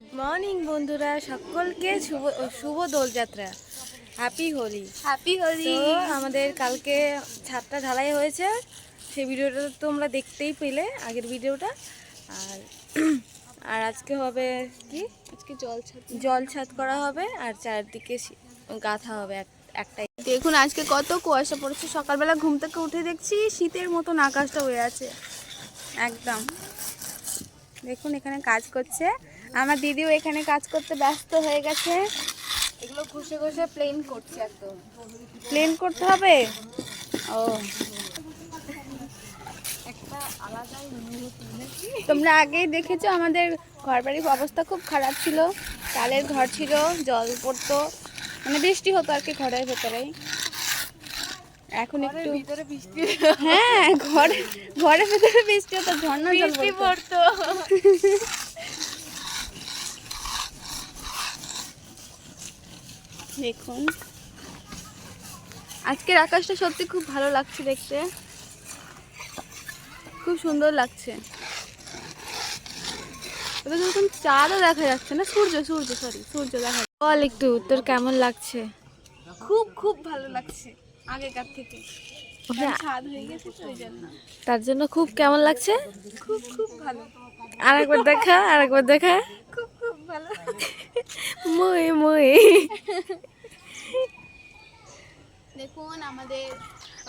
Morning বন্ধুরা সকলকে শুভ শুভ দোলযাত্রা। হ্যাপি হোলি হ্যাপি হোলি আমাদের কালকে ছাদটা ঢালাই হয়েছে। সেই ভিডিওটা তোমরা দেখতেই পেলে আগের ভিডিওটা। আর আর আজকে হবে কি? আজকে জল ছাড় জল ছাদ করা হবে আর চারদিকে গাঁথা হবে এক- একটাই দেখুন আজকে কত কুয়াশা পড়েছে। সকালবেলা ঘুম থেকে উঠে দেখছি শীতের মতন আকাশটা হয়ে আছে। একদম। দেখুন এখানে কাজ করছে। আমার দিদিও এখানে কাজ করতে ব্যস্ত হয়ে গেছে। এগুলো ঘষে ঘষে প্লেন করছে একদম। প্লেন করতে হবে? ও। তোমরা আগেই দেখেছ আমাদের ঘর বাড়ির অবস্থা খুব খারাপ ছিল। চালের ঘর ছিল জল পড়তো। মানে বৃষ্টি হতো আর কি ঘরের ভেতরেই। এখন একটু ভিতরে বৃষ্টি হ্যাঁ ঘরে ঘরের ভেতরে বৃষ্টি হতো ঝর্ণা জল পড়তো। দেখুন। আজকের আকাশটা সত্যি খুব ভালো লাগছে দেখতে। খুব সুন্দর লাগছে। চাঁদও দেখা যাচ্ছে না। সূর্য সূর্য সরি সূর্য দেখা বল একটু তোর কেমন লাগছে? খুব খুব ভালো লাগছে আগেকার থেকে। হ্যাঁ। তার জন্য খুব কেমন লাগছে? খুব খুব ভালো। আর একবার দেখা আর একবার দেখা। খুব খুব ভালো। মই মই দেখুন আমাদের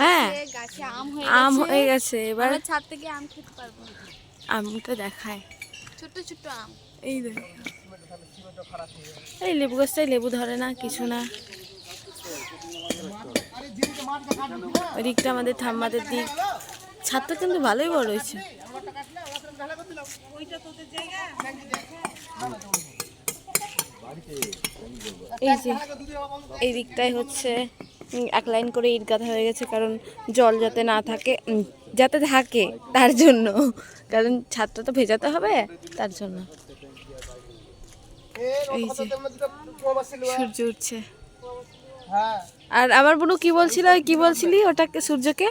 হ্যাঁ গাছে আম হয়ে আম হয়ে গেছে এবার ছাদ থেকে আম খেতে পারব আমটা দেখায়। ছোট্ট ছোট্ট আম। এই দেখ। এই লেবু গাছটাই লেবু ধরে না কিছু না। ওই দিকটা আমাদের ঠাম্মাদের দিক। ছাদটা কিন্তু ভালোই বড় হয়েছে। এই যে এই দিকটাই হচ্ছে এক লাইন করে ইট গাঁথা হয়ে গেছে, কারণ জল যাতে না থাকে যাতে থাকে তার জন্য। কারণ ছাদটা তো ভেজাতে হবে তার জন্য। এই যে সূর্য উঠছে। আর আমার বোনু কি বলছিল? কি বলছিলি ওটাকে সূর্যকে?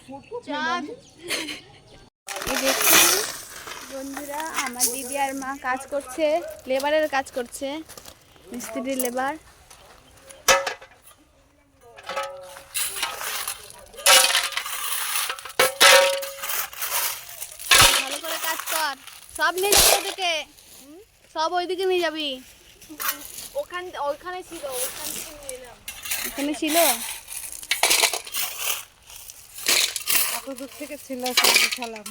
বন্ধুরা, আমার দিদি আর মা কাজ করছে, লেবারের কাজ করছে, মিস্ত্রির লেবার। সব নিয়ে যাবি ওদিকে। সব ওইদিকে নিয়ে যাবি। ওখান ওইখানে ছিল ওখান থেকে নিয়ে এলাম। এখানে ছিল? এত দূর থেকে ছিল সব বিছালাম